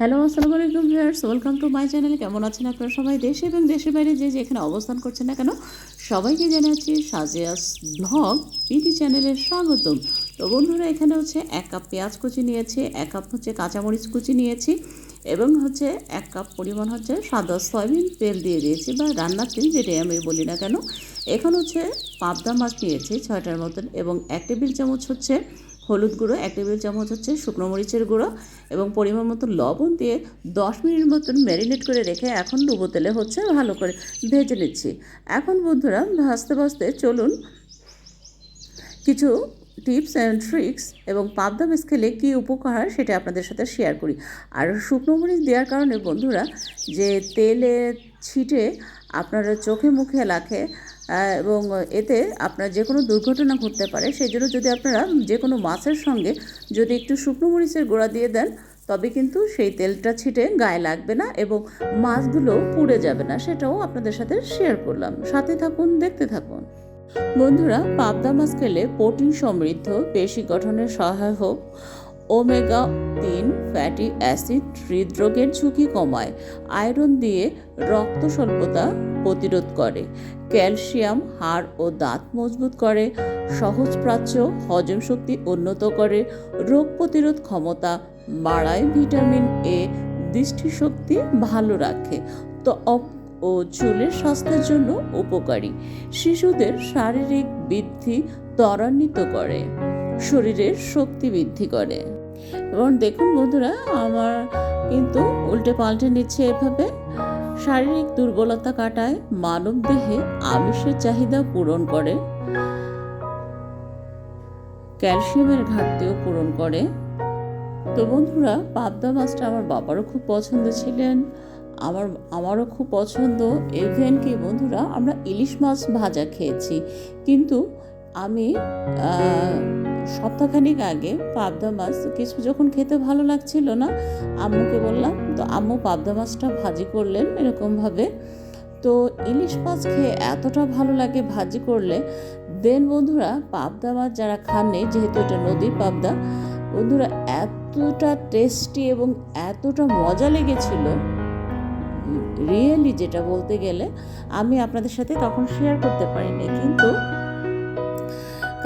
Hello, আসসালামু আলাইকুম viewers, welcome to my channel. কেমন আছেন আপনারা সবাই? দেশে এবং দেশের বাইরে যে যেখানে অবস্থান করছেন না কেন, সবাইকে জানাচ্ছি সাজিয়াস ব্লগ পিটি চ্যানেলের স্বাগতম। তো বন্ধুরা, এখানে হচ্ছে এক কাপ পেঁয়াজ কুচি নিয়েছি, এক কাপ হচ্ছে কাঁচামরিচ কুচি নিয়েছি এবং হচ্ছে এক কাপ পরিমাণ হচ্ছে সাদা সয়াবিন তেল দিয়ে দিয়েছি বা রান্নার তেল যেটাই আমি বলি না কেন। এখন হচ্ছে পাবদা মাছ নিয়েছি ছয়টার মতন এবং এক টেবিল চামচ হচ্ছে হলুদ গুঁড়ো, এক টেবিল চামচ হচ্ছে শুকনো মরিচের গুঁড়ো এবং পরিমাণ মতো লবণ দিয়ে দশ মিনিট মতন ম্যারিনেট করে রেখে এখন ডুবো তেলে হচ্ছে ভালো করে ভেজে নিচ্ছি। এখন বন্ধুরা ভাজতে ভাজতে চলুন কিছু টিপস অ্যান্ড ট্রিক্স এবং পাবদা মাছ খেলে কী উপকার সেটা আপনাদের সাথে শেয়ার করি। আর শুকনো মরিচ দেওয়ার কারণে বন্ধুরা, যে তেলে ছিটে আপনারা চোখে মুখে লাখে এবং এতে আপনার যে কোনো দুর্ঘটনা ঘটতে পারে, সেই জন্য যদি আপনারা যে কোনো মাছের সঙ্গে যদি একটু শুকনো মরিচের গোড়া দিয়ে দেন, তবে কিন্তু সেই তেলটা ছিটে গায়ে লাগবে না এবং মাছগুলো পুড়ে যাবে না, সেটাও আপনাদের সাথে শেয়ার করলাম। সাথে থাকুন, দেখতে থাকুন। বন্ধুরা, পাবদা মাছ খেলে প্রোটিন সমৃদ্ধ, পেশি গঠনের সহায়ক। ওমেগা তিন ফ্যাটি অ্যাসিড হৃদরোগের ঝুঁকি কমায়। আয়রন দিয়ে রক্ত স্বল্পতা প্রতিরোধ করে। ক্যালসিয়াম, হাড় ও দাঁত মজবুত করে। সহজ প্রাচ্য, হজম শক্তি উন্নত করে। রোগ প্রতিরোধ ক্ষমতা বাড়ায় ভিটামিন এ। দৃষ্টিশক্তি ভালো রাখে। ত্বক ও চুলের স্বাস্থ্যের জন্য উপকারী। শিশুদের শারীরিক বৃদ্ধি ত্বরান্বিত করে, শরীরের শক্তি বৃদ্ধি করে। এবং দেখুন বন্ধুরা, আমার কিন্তু উল্টে পাল্টে নিচ্ছে এভাবে। শারীরিক দুর্বলতা কাটায় মানব দেহে আমিষের চাহিদা পূরণ করে, ক্যালসিয়ামের ঘাটতিও পূরণ করে। তো বন্ধুরা, পাবদা মাছটা আমার বাবারও খুব পছন্দ ছিলেন। আমার, আমারও খুব পছন্দ ইভেন কি বন্ধুরা, আমরা ইলিশ মাছ ভাজা খেয়েছি। কিন্তু আমি সপ্তাহখানিক আগে পাবদা মাছ, কিছু যখন খেতে ভালো লাগছিল না, আম্মুকে বললাম, তো আম্মু পাবদা মাছটা ভাজি করলেন এরকমভাবে? তো ইলিশ মাছ খেয়ে এতটা ভালো লাগে ভাজি করলে। দেন বন্ধুরা, পাবদা মাছ যারা খাননি, যেহেতু এটা নদীর পাবদা, বন্ধুরা, এতটা টেস্টি এবং এতটা মজা লেগেছিল। রিয়েলি যেটা বলতে গেলে, আমি আপনাদের সাথে তখন শেয়ার করতে পারিনি, কিন্তু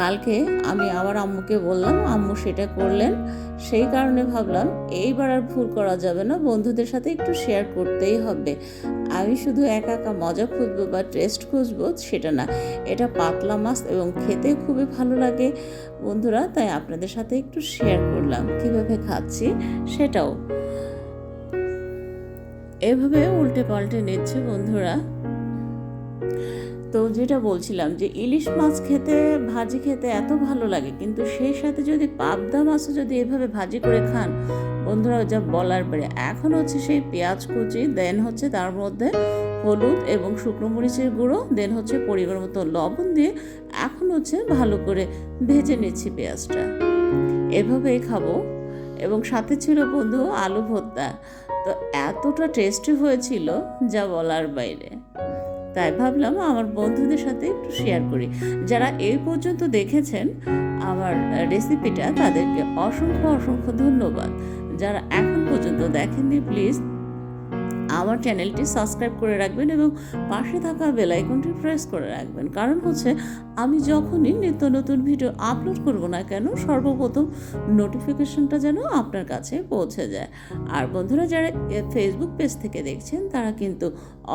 কালকে আমি আবার আম্মুকে বললাম, আম্মু সেটা করলেন। সেই কারণে ভাবলাম, এইবার আর ভুল করা যাবে না, বন্ধুদের সাথে একটু শেয়ার করতেই হবে। আমি শুধু একা একা মজা খুঁজবো বা টেস্ট খুঁজবো সেটা না, এটা পাতলা মাছ এবং খেতে খুবই ভালো লাগে বন্ধুরা, তাই আপনাদের সাথে একটু শেয়ার করলাম। কীভাবে খাচ্ছি সেটাও। এভাবে উল্টে পাল্টে নিচ্ছে বন্ধুরা। তো যেটা বলছিলাম যে ইলিশ মাছ খেতে, ভাজি খেতে এত ভালো লাগে, কিন্তু সেই সাথে যদি পাবদা মাছও যদি এভাবে ভাজি করে খান, বন্ধুরা যা বলার পরে, এখন হচ্ছে সেই পেঁয়াজ কুচি, দেন হচ্ছে তার মধ্যে হলুদ এবং শুকনো মরিচের গুঁড়ো, দেন হচ্ছে পরিমাণ মতো লবণ দিয়ে এখন হচ্ছে ভালো করে ভেজে নিচ্ছি পেঁয়াজটা। এভাবেই খাব। এবং সাথে ছিল বন্ধু আলু ভর্তা। তো এতটা টেস্টি হয়েছিল যা বলার বাইরে। তাই ভাবলাম আমার বন্ধুদের সাথে একটু শেয়ার করি। যারা এই পর্যন্ত দেখেছেন আমার রেসিপিটা তাদেরকে অসংখ্য অসংখ্য ধন্যবাদ। যারা এখন পর্যন্ত দেখেননি প্লিজ আমার চ্যানেলটি সাবস্ক্রাইব করে রাখবেন এবং পাশে থাকা বেল আইকনটি প্রেস করে রাখবেন। কারণ হচ্ছে, আমি যখনই নিত্য নতুন ভিডিও আপলোড করব না কেন, সর্বপ্রথম নোটিফিকেশনটা যেন আপনার কাছে পৌঁছে যায়। আর বন্ধুরা, যারা ফেসবুক পেজ থেকে দেখছেন, তারা কিন্তু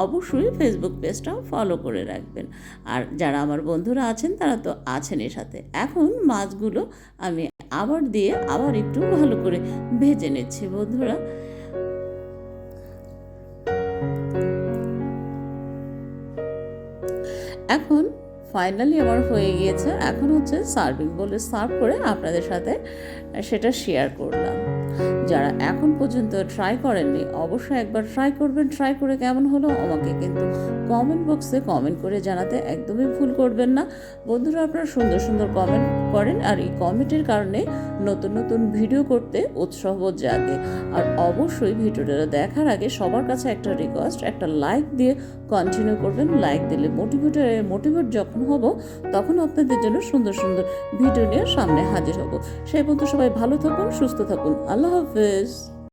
অবশ্যই ফেসবুক পেজটাও ফলো করে রাখবেন। আর যারা আমার বন্ধুরা আছেন, তারা তো আছেনই সাথে। এখন মাছগুলো আমি আবার দিয়ে আবার একটু ভালো করে ভেজে নিচ্ছি। বন্ধুরা এখন ফাইনালি আমার হয়ে গিয়েছে। এখন হচ্ছে সার্ভিং বলে সার্ভ করে আপনাদের সাথে সেটা শেয়ার করলাম। যারা এখন পর্যন্ত ট্রাই করেননি, অবশ্যই একবার ট্রাই করবেন। ট্রাই করে কেমন হলো আমাকে কিন্তু কমেন্ট বক্সে কমেন্ট করে জানাতে একদমই ভুল করবেন না। বন্ধুরা, আপনারা সুন্দর সুন্দর কমেন্ট করেন আর এই কমেন্টের কারণে নতুন নতুন ভিডিও করতে উৎসাহ জাগে। আর অবশ্যই ভিডিওটা দেখার আগে সবার কাছে একটা রিকোয়েস্ট একটা লাইক দিয়ে কন্টিনিউ করবেন। লাইক দিলে মোটিভেট মোটিভেট যখন হব, তখন আপনাদের জন্য সুন্দর সুন্দর ভিডিও নিয়ে সামনে হাজির হব। সেই পর্যন্ত সবাই ভালো থাকুন, সুস্থ থাকুন। আল্লাহ হাফেজ। This.